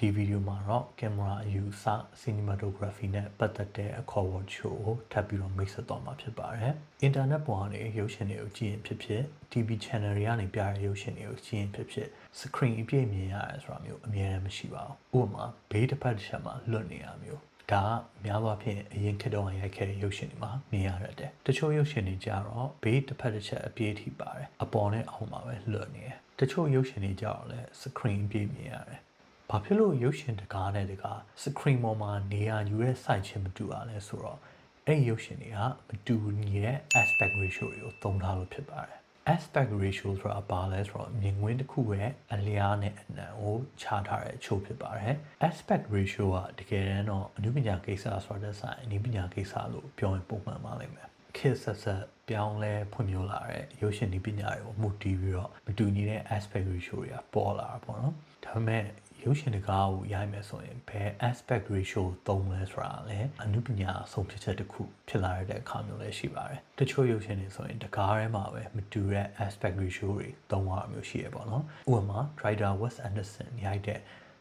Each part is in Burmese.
ဒီဗီဒီယိုမှာတော့ကင်မရာအယူအဆ cinematography နဲ့ပတ်သက်တဲ့အခေါ်အဝေါ်ချို့ကိုထပ်ပြီးတော့မိတ်ဆက်သွားမှာဖြစ်ပါတယ်။ internet ပေါ်ကနေရုပ်ရှင်တွေကိုကြည့်ရင်ဖြစ်ဖြစ် TV channel တွေကနေပြတဲ့ရုပ်ရှင်တွေကိုကြည့်ရင်ဖြစ်ဖြစ် screen အပြည့်မြင်ရတယ်ဆိုတာမျိုးအများကြီးမရှိပါဘူး။ဥပမာဘေးတစ်ဖက်တစ်ချက်မှာလွတ်နေတာမျိုးဒါကများသောအားဖြင့်အရင်ခေတ်တုန်းကရိုက်ခဲ့တဲ့ရုပ်ရှင်တွေမှာမြင်ရတဲ့တချို့ရုပ်ရှင်တွေကြတော့ဘေးတစ်ဖက်တစ်ချက်အပြည့်ထိပါတယ်အပေါ်နဲ့အောက်မှာပဲလွတ်နေတယ်တချို့ရုပ်ရှင်တွေကြတော့လည်း screen အပြည့်မြင်ရတယ် ဘာဖြစ်လို့ရုပ်ရှင်တကားနဲ့တကား screen ပေါ်မှာနေရာယူရဲစိုက်ခြင်းမတူတာလဲဆိုတော့အဲ့ဒီရုပ်ရှင်တွေကမတူညီတဲ့ aspect ratio တွေကိုသုံးထားလို့ဖြစ်ပါတယ် aspect ratio ဆိုတာဘာလဲဆိုတော့မြင်ကွင်းတစ်ခုရဲ့အလျားနဲ့အနံကိုခြားထားတဲ့အချို့ဖြစ်ပါတယ် aspect ratio ကတကယ်တမ်းတော့အနုပညာကိစ္စဆိုတာတဲ့ဆိုင်အနုပညာကိစ္စလို့ပြောရင်ပုံမှန်ပါလိမ့်မယ်ခေတ်ဆက်ဆက်ပြောင်းလဲဖွံ့ဖြိုးလာတဲ့ရုပ်ရှင်ဒီပညာတွေကိုမှုတည်ပြီးတော့မတူညီတဲ့ aspect ratio တွေကပေါ်လာတာပေါ့နော်ဒါပေမဲ့ ရုပ်ရှင်တကားကိုရိုက်မယ်ဆိုရင်ဘယ် aspect ratio သုံးလဲဆိုတာလည်းအနုပညာဆုံးဖြတ်ချက်တစ်ခုဖြစ်လာတဲ့အခါမျိုးလည်းရှိပါတယ်တချို့ရုပ်ရှင်တွေဆိုရင်တကားထဲမှာပဲမတူတဲ့ aspect ratio တွေသုံးရမျိုးရှိရပေါ့နော်ဥပမာ Writer Wes Anderson ရိုက်တဲ့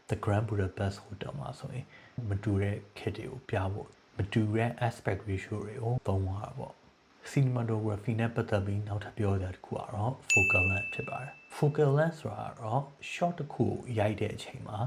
The Grand Budapest Hotel မှာဆိုရင်မတူတဲ့ခစ်တွေကိုပြဖို့မတူတဲ့ aspect ratio တွေကိုသုံးရတာပေါ့ cinematography နဲ့ပတ်သက်ပြီးနောက်ထပ်ပြောရတဲ့တစ်ခုကတော့ focal length ဖြစ်ပါတယ် focal length ဆိုတာတော့ shot တစ်ခုကိုရိုက်တဲ့အချိန်မှာ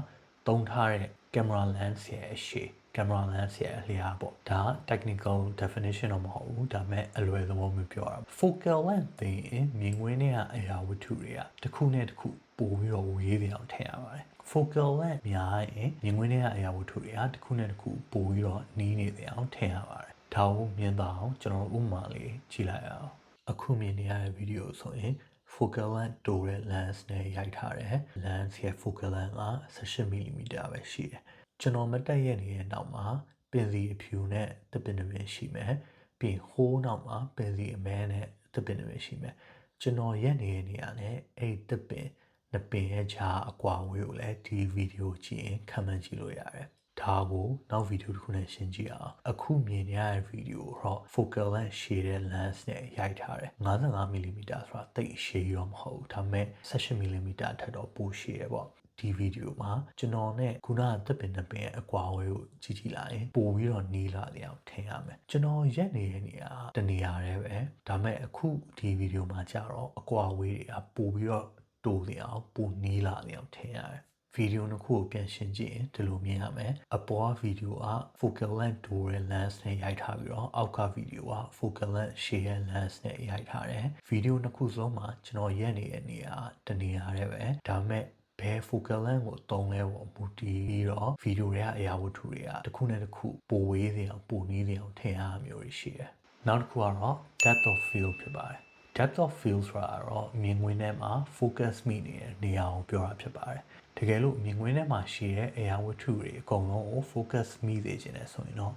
သုံးထားတဲ့ camera lens ရဲ့အရှိ camera lens ရဲ့အလျားပေါ့ဒါ technical definition တော့မဟုတ်ဘူးဒါပေမဲ့အလွယ်သဘောမျိုးပြောတာ focal length သိရင်မြင်ကွင်းထဲကအရာဝတ္ထုတွေကတစ်ခုနဲ့တစ်ခုပို့ပြီးတော့ဝေးပြောင်ထင်ရပါတယ် focal length များရင်မြင်ကွင်းထဲကအရာဝတ္ထုတွေကတစ်ခုနဲ့တစ်ခုပို့ပြီးတော့နီးနေတယ်အောင်ထင်ရပါတယ် ဒါကိုမြင်တော့ကျွန်တော်ဥပမာလေးကြည့်လိုက်အောင်အခုမြင်နေရတဲ့ဗီဒီယိုဆိုရင် focal length တိုးတဲ့ lens နဲ့ရိုက်ထားတယ် lens ရဲ့ focal length က 18mm ပဲရှိတယ်ကျွန်တော်မတက်ရက်နေတဲ့နောက်မှာပင်စီအဖြူနဲ့တပင်တပင်ရှိမယ်ပြီးဟိုးနောက်မှာပင်စီအမဲနဲ့တပင်တပင်ရှိမယ်ကျွန်တော်ရက်နေတဲ့နေရာနဲ့အဲ့တပင်နှစ်ပင်ရဲ့ခြားအကွာဝေးကိုလည်းဒီဗီဒီယိုကြည့်ရင်ခံမှန်းကြည့်လို့ရတယ် ဒါကိုနောက်ဗီဒီယိုတစ်ခုနဲ့ရှင်းကြည့်အောင်အခုမြင်နေရတဲ့ဗီဒီယိုတော့ focal length ရှည်တဲ့ lens နဲ့ရိုက်ထားတယ် 55mm ဆိုတာတိတ်ရှည်ရောမဟုတ်ဘူးဒါပေမဲ့ 18mm အထက်တော့ပိုရှည်ရပေါ့ဒီဗီဒီယိုမှာကျွန်တော်နဲ့ခုနကတပ်ပင်တပ်ပင်ရဲ့အကွာအဝေးကိုကြည့်ကြည့်လိုက်ရင်ပိုပြီးတော့နီးလာတယ်အောင်ထင်ရမယ်ကျွန်တော်ရက်နေတဲ့နေရာတနေရာတည်းပဲဒါပေမဲ့အခုဒီဗီဒီယိုမှာကြတော့အကွာအဝေးတွေကပိုပြီးတော့တိုးနေအောင်ပိုနီးလာနေအောင်ထင်ရတယ် ဗီဒီယိုနှစ်ခုကိုပြန်ရှင်းကြည့်ရင်ဒီလိုမြင်ရမယ်အပေါ်ဗီဒီယိုက focal length တိုးတဲ့ lens နဲ့ရိုက်ထားပြီးတော့အောက်ကဗီဒီယိုက focal length ရှည်တဲ့ lens နဲ့ရိုက်ထားတယ်ဗီဒီယိုနှစ်ခုစလုံးမှာကျွန်တော်ရက်နေတဲ့နေရာတနေရာတည်းပဲဒါပေမဲ့ဘယ် focal length ကိုသုံးလဲပေါ့မူတည်ပြီးတော့ဗီဒီယိုတွေကအရာဝတ္ထုတွေကတစ်ခုနဲ့တစ်ခုပိုဝေးနေအောင်ပိုနီးနေအောင်ထင်ရမျိုးတွေရှိတယ်နောက်တစ်ခုကတော့ depth of field ဖြစ်ပါတယ် depth of field ဆိုတာတော့မြင်ကွင်းထဲမှာ focus မိနေတဲ့နေရာကိုပြောတာဖြစ်ပါတယ် တကယ်လို့မြင်ကွင်းထဲမှာရှိတဲ့အရာဝတ္ထုတွေအကုန်လုံးကို focus မိစေခြင်းနဲ့ဆိုရင်တော့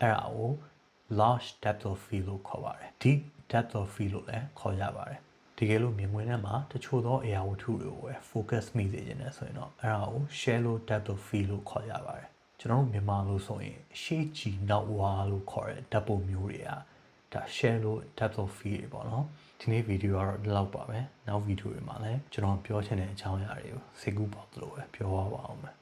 အဲ့ဒါကို large depth of field လို့ခေါ်ပါတယ် deep depth of field လို့လည်းခေါ်ကြပါတယ်တကယ်လို့မြင်ကွင်းထဲမှာတချို့သောအရာဝတ္ထုတွေကိုပဲ focus မိစေခြင်းနဲ့ဆိုရင်တော့အဲ့ဒါကို shallow depth of field လို့ခေါ်ကြပါတယ်ကျွန်တော်တို့မြန်မာလို့ဆိုရင်ရှေ့ကြည်နောက်ဝါလို့ခေါ်တဲ့ဓာတ်ပုံမျိုးတွေက ဒါ shallow depth of field တွေပေါ့နော်ဒီနေ့ဗီဒီယိုကတော့ဒီလောက်ပါပဲနောက်ဗီဒီယိုတွေမှာလည်းကျွန်တော်ပြောချင်တဲ့အကြောင်းအရာတွေကိုစိတ်ကူးပေါက်သလိုပဲပြောပါအောင်မယ်